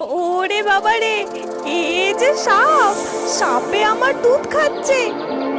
ওরে বাবা রে এ যে সাপ! সাপে আমার দুধ খাচ্ছে।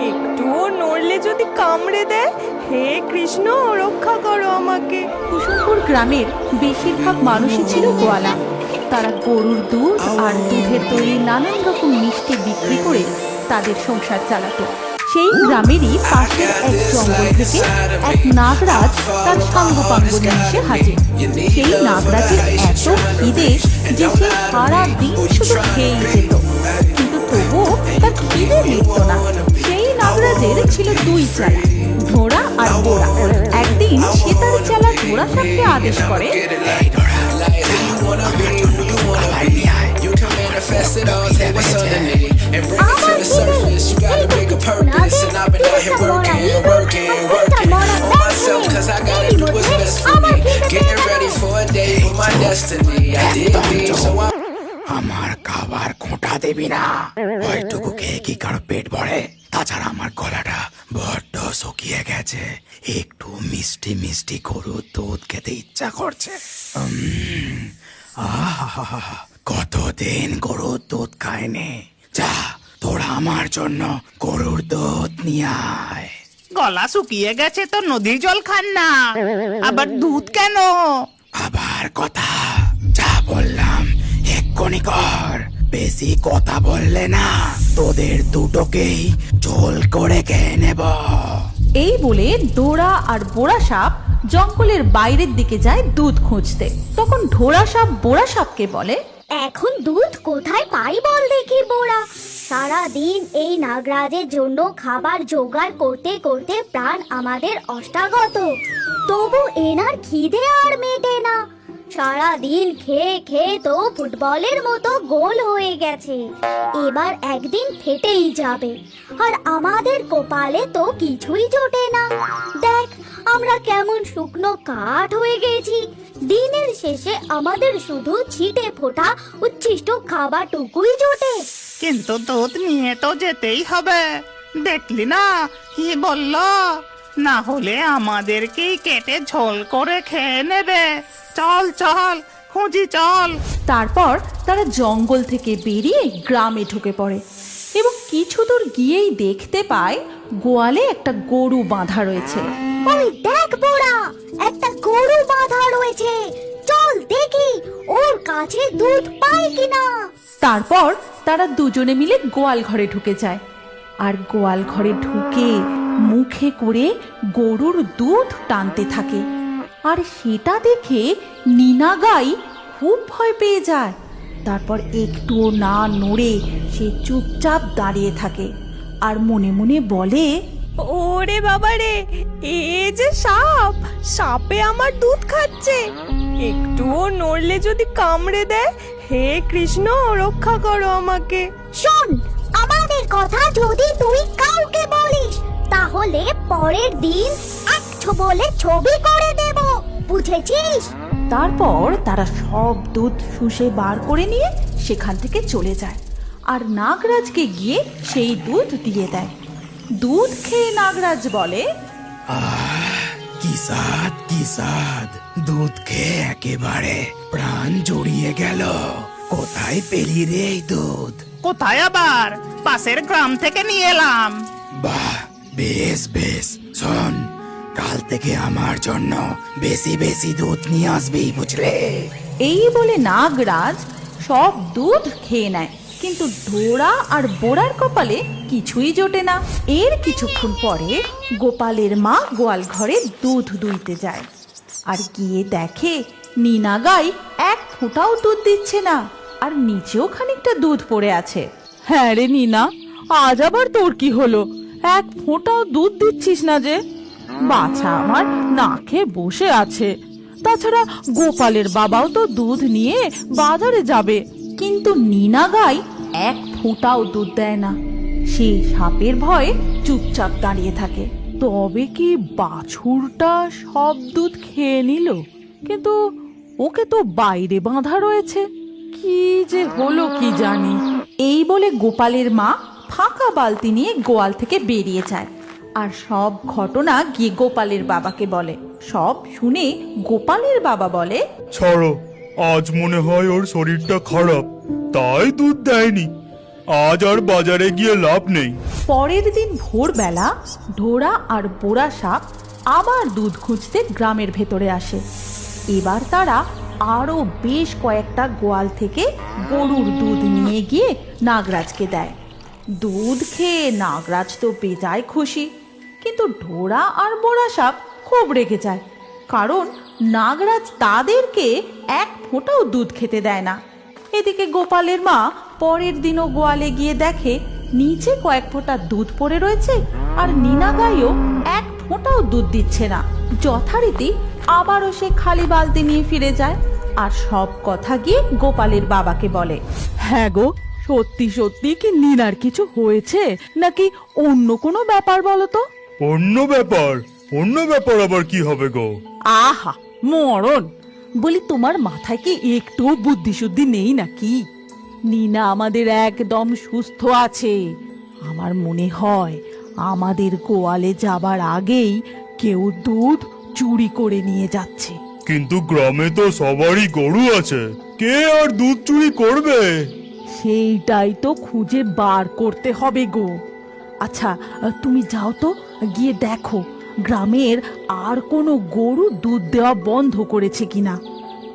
একটুও নড়লে যদি কামড়ে দেয়, হে কৃষ্ণ, রক্ষা করো আমাকে। কুসুমপুর গ্রামের বেশিরভাগ মানুষই ছিল গোয়ালা। তারা গরুর দুধ আর দুধের তৈরি নানান রকম মিষ্টি বিক্রি করে তাদের সংসার চালাতো। সেই গ্রামেরই পাশের এক জঙ্গল থেকে এক নাগরাজ তার সাঙ্গপাঙ্গ এসে হাজির সেই নাগরাজের এত খিদে যে সে সারা দিন শুধু খেয়েই যেত কিন্তু তবুও তার খিদে মিটত না সেই নাগরাজের ছিল দুই চালা ঘোড়া আর বোড়া একদিন সে তার চালা ঘোড়া সাপকে আদেশ করে manifest it all, take what's underneath I've been out here working, working, working on myself, cause I gotta do what's best for me. Getting ready for a day for my destiny. I did deep, so I. আমার খাবার খোঁটা দিবি না ওইটুকু খেয়ে কি কারও পেট ভরে তাছাড়া আমার গলাটা বড্ড শুকিয়ে গেছে একটু মিষ্টি মিষ্টি গরুর দুধ খেতে ইচ্ছা করছে কতদিন গরুর দুধ খায়নি আমার জন্য গরুর দুধ নিয়ে আয়। গলা শুকিয়ে গেছে তো নদীর জল খান না। আবার দুধ কেন? আবার কথা যা বললাম এক্ষুনি কর। বেশি কথা বললে না তোদের দুটোকেই ঝোল করে খেয়ে নেব। এই বলে ডোরা আর বোড়া সাপ জঙ্গলের বাইরের দিকে যায় দুধ খুঁজতে। তখন ঢোড়া সাপ বোড়া সাপকে বলে এখন দুধ কোথায় পাই বল দেখি বোরা সারা দিন এই নাগরাজের জন্য খাবার জোগাড় করতে করতে প্রাণ আমাদের অষ্টাগত। তবু এনার খিদে আর মেটে না। সারা দিন খেয়ে খেয়ে তো ফুটবলের মতো গোল হয়ে গেছে। এবার একদিন ফেটেই যাবে। আর আমাদের কপালে তো কিছুই জোটে না। দেখ, আমরা কেমন শুকনো কাঠ হয়ে গেছি। দিনের শেষে আমাদের শুধু ছিটে ফোটা উচ্ছিষ্ট খাবারটুকুই জোটে। কিন্তু দুধ নিয়ে তো যেতেই হবে। দেখলি না? কি বলল? না হলে আমাদেরকেই কেটে ঝোল করে খেয়ে নেবে। চল চল খুঁজি চল। তারপর তারা জঙ্গল থেকে বেরিয়ে গ্রামে ঢুকে পড়ে এবং কিছু দূর গিয়েই দেখতে পায় গোয়ালে একটা গরু বাঁধা রয়েছে। ওই দেখ বোড়া একটা গরু বাঁধা রয়েছে। চল দেখি ওর কাছে দুধ পাই কিনা। তারপর তারা দুজনে মিলে গোয়াল ঘরে ঢুকে যায়। আর গোয়াল ঘরে ঢুকে মুখে করে গরুর দুধ টানতে থাকে। আর সেটা দেখে নীনা গাই খুব ভয় পেয়ে যায়। তারপর একটুও না নড়ে সে চুপচাপ দাঁড়িয়ে থাকে আর মনে মনে বলে, ওরে বাবা রে, এ যে সাপ, সাপে আমার দুধ খাচ্ছে। একটুও নড়লে যদি কামড়ে দেয় হে কৃষ্ণ রক্ষা করো আমাকে। শোন আমাদের কথা যদি তুই কাউকে বলিস তাহলে পরের দিন এক বলে ছবি করে দেব বুঝেছিস? তারপর তারা সব দুধ শুষে বার করে নিয়ে সেখান থেকে চলে যায়। আর নাগরাজকে গিয়ে সেই দুধ দিয়ে দেয়। দুধ খেয়ে নাগরাজ বলে কি সাদ কি সাদ দুধ খেয়ে একেবারে প্রাণ জড়িয়ে গেল। কোথায় পেলি রে এই দুধ? কোথায় আবার? পাশের গ্রাম থেকে নিয়ে এলাম। বাহ বেশ বেশ। শোন কাল থেকে আমার জন্য বেশি বেশি দুধ নিয়ে আসবি বুঝলে? এই বলে নাগরাজ সব দুধ খেয়ে নেয়। কিন্তু ডোরা আর বোড়ার কপালে কিছুই জোটে না। এর কিছুক্ষণ পরে গোপালের মা গোয়াল ঘরে দুধ দুইতে যায়। আর গিয়ে দেখে নীনা গাই এক ফোঁটাও দুধ দিচ্ছে না, আর নিচেও খানিকটা দুধ পড়ে আছে। হ্যাঁ রে নিনা, আজ আবার তোর কি হলো? এক ফোঁটাও দুধ দিচ্ছিস না যে? বাছা আমার, না খেয়ে বসে আছে। তাছাড়া গোপালের বাবাও তো দুধ নিয়ে বাজারে যাবে। কিন্তু নীনা গাই এক ফোঁটাও দুধ দেয় না। সে সাপের ভয়ে চুপচাপ দাঁড়িয়ে থাকে। তবে কি বাছুরটা সব দুধ খেয়ে নিল? কিন্তু ওকে তো বাইরে বাঁধা রয়েছে। কি যে হলো কি জানি। এই বলে গোপালের মা ফাঁকা বালতি নিয়ে গোয়াল থেকে বেরিয়ে যায়। আর সব ঘটনা গিয়ে গোপালের বাবাকে বলে। সব শুনে গোপালের বাবা বলে, ছাড়ো আজ মনে হয় ওর শরীরটা খারাপ, তাই দুধ দেয়নি। আজ আর বাজারে গিয়ে লাভ নেই। পরের দিন ভোরবেলা ঢোড়া আর বোড়া সাপ আবার দুধ খুঁজতে গ্রামের ভেতরে আসে। এবার তারা আরও বেশ কয়েকটা গোয়াল থেকে গরুর দুধ নিয়ে গিয়ে নাগরাজকে দেয়। দুধ খেয়ে নাগরাজ তো বেজায় খুশি, কিন্তু ঢোড়া আর বোড়া সাপ খুব রেগে যায়। কারণ নাগরাজ তাদেরকে এক ফোঁটাও দুধ খেতে দেয় না। এদিকে গোপালের মা পরের দিনও গোয়ালে গিয়ে দেখে নিচে কয়েক ফোঁটা দুধ পড়ে রয়েছে আর নীনা গাইও এক ফোঁটাও দুধ দিচ্ছে না। যথারীতি আবারও সে খালি বালতি নিয়ে ফিরে যায় আর সব কথা গিয়ে গোপালের বাবাকে বলে। হ্যাঁ গো সত্যি সত্যি কি নিনার কিছু হয়েছে নাকি অন্য কোনো ব্যাপার বলো তো? অন্য ব্যাপার? অন্য ব্যাপার আবার কি হবে গো? আহা মরণ। বলি তোমার মাথায় কি একটুও বুদ্ধি শুদ্ধি নেই নাকি? নিনা আমাদের একদম সুস্থ আছে। আমার মনে হয় আমাদের গোয়ালে যাবার আগেই কেউ দুধ চুরি করে নিয়ে যাচ্ছে। কিন্তু গ্রামে তো সবারই গরু আছে। কে আর দুধ চুরি করবে? সেইটাই তো খুঁজে বার করতে হবে গো। আচ্ছা তুমি যাও তো গিয়ে দেখো। গ্রামের আর কোনো গরু দুধ দেওয়া বন্ধ করেছে কিনা?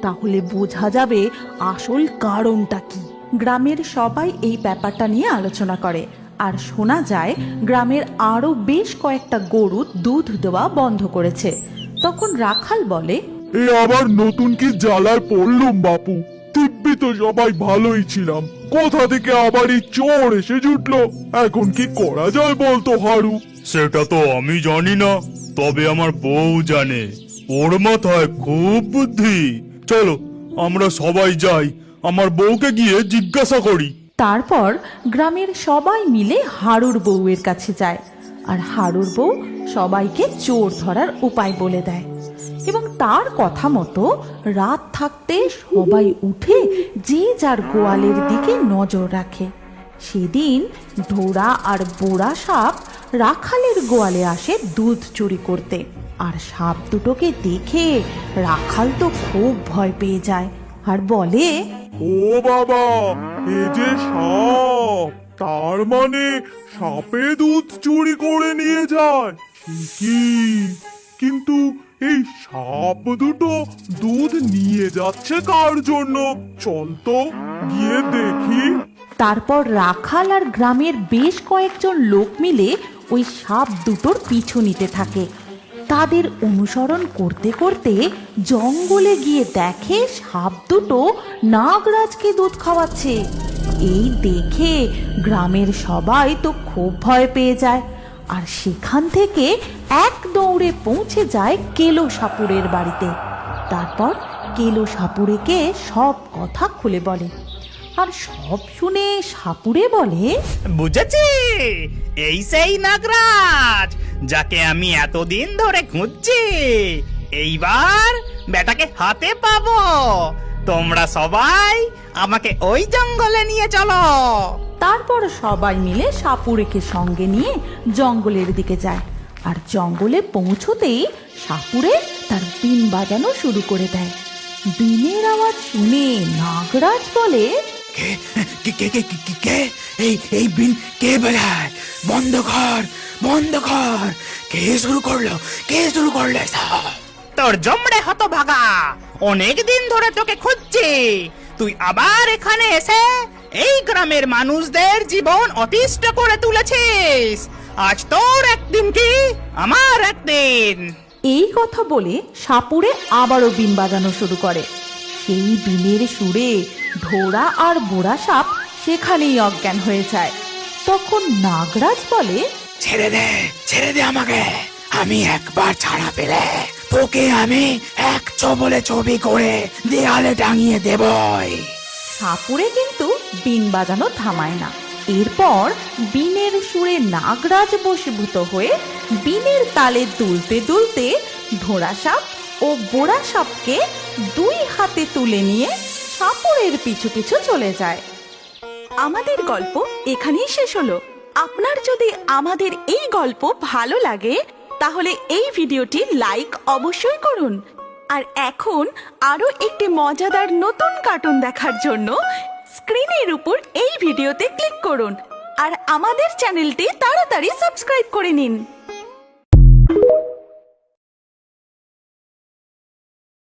তাহলে বোঝা যাবে আসল কারণটা কি। গ্রামের সবাই এই ব্যাপারটা নিয়ে আলোচনা করে। আর শোনা যায়, গ্রামের আরও বেশ কয়েকটা গরু দুধ দেওয়া বন্ধ করেছে। তখন রাখাল বলে, এ আবার নতুন কি জ্বালায় পড়লুম বাপু। দিব্যি তো সবাই ভালোই ছিলাম। কোথা থেকে আবার এই চোর এসে জুটলো? এখন কি করা যায় বলতো হারু? সেটা তো আমি জানি না তবে আমার বউ জানে। ওর মাথায় খুব বুদ্ধি। চলো আমরা সবাই যাই আমার বউকে গিয়ে জিজ্ঞাসা করি। তারপর গ্রামের সবাই মিলে হারুর বউয়ের কাছে যায়। আর হাড়ুর বউ সবাইকে চোর ধরার উপায় বলে দেয়। এবং তার কথা মতো রাত থাকতে সবাই উঠে যে যার গোয়ালের দিকে নজর রাখে। সেদিন ঢোড়া আর বোড়া সাপ রাখালের গোয়ালে আসে দুধ চুরি করতে। আর সাপ দুটোকে দেখে রাখাল তো খুব ভয় পেয়ে যায় আর বলে, ও বাবা, এ যে সাপ! তার মানে সাপে দুধ চুরি করে নিয়ে যায়। কি কিন্তু এই সাপ দুটো দুধ নিয়ে যাচ্ছে কার জন্য? চল তো গিয়ে দেখি। তারপর রাখাল আর গ্রামের বেশ কয়েকজন লোক মিলে ওই সাপ দুটোর পিছু নিতে থাকে। তাদের অনুসরণ করতে করতে জঙ্গলে গিয়ে দেখে সাপ দুটো নাগরাজকে দুধ খাওয়াচ্ছে। এই দেখে গ্রামের সবাই তো খুব ভয় পেয়ে যায়। আর সেখান থেকে এক দৌড়ে পৌঁছে যায় কেলো সাপুরের বাড়িতে। তারপর কেলো সাপুরেকে সব কথা খুলে বলে। আর সব শুনে সাপুরে বলে, বুঝেছি, এই সেই নাগরাজ যাকে আমি এতদিন ধরে খুঁজছি। এইবার বেটাকে হাতে পাবো। তোমরা সবাই আমাকে ওই জঙ্গলে নিয়ে চলো। তারপর সবাই মিলে সাপুরেকে সঙ্গে নিয়ে জঙ্গলের দিকে যায়। আর জঙ্গলে পৌঁছতেই সাপুরে তার বিন বাজানো শুরু করে দেয়। বিনের আওয়াজ শুনে নাগরাজ বলে কে কে কে কে কে- এই এই বিন কে বেলায়? বন্ধ কর বন্ধ কর। কে শুরু করল? কে শুরু করল তোর জমড়ে হতো ভাগা অনেক দিন ধরে তোকে খুঁজছি। তুই আবার এখানে এসে এই গ্রামের মানুষদের জীবন অতিষ্ঠ করে তুলেছিস। আজ তোর একদিন কি? আমার একদিন। এই কথা বলে সাপুরে আবারও বিন বাজানো শুরু করে। সেই বিনের সুরে ঢোড়া আর বোড়া সাপ সেখানেই অজ্ঞান হয়ে যায়। তখন নাগরাজ বলে ছেড়ে দে ছেড়ে দে আমাকে। আমি একবার ছাড়া পেলে তোকে আমি এক চবলে ছবি করে দেয়ালে টাঙিয়ে দেবই। সাপুরে কিন্তু বিন বাজানো থামায় না। এরপর বিনের সুরে নাগরাজ বশীভূত হয়ে বিনের তালে দুলতে দুলতে ধোড়া সাপ ও বোড়া সাপকে দুই হাতে তুলে নিয়ে সাপুরের পিছু পিছু চলে যায়। আমাদের গল্প এখানেই শেষ হলো। আপনার যদি আমাদের এই গল্প ভালো লাগে তাহলে এই ভিডিওটি লাইক অবশ্যই করুন। আর এখন আরও একটি মজাদার নতুন কার্টুন দেখার জন্য স্ক্রিনের উপর এই ভিডিওতে ক্লিক করুন। আর আমাদের চ্যানেলটি তাড়াতাড়ি সাবস্ক্রাইব করে নিন।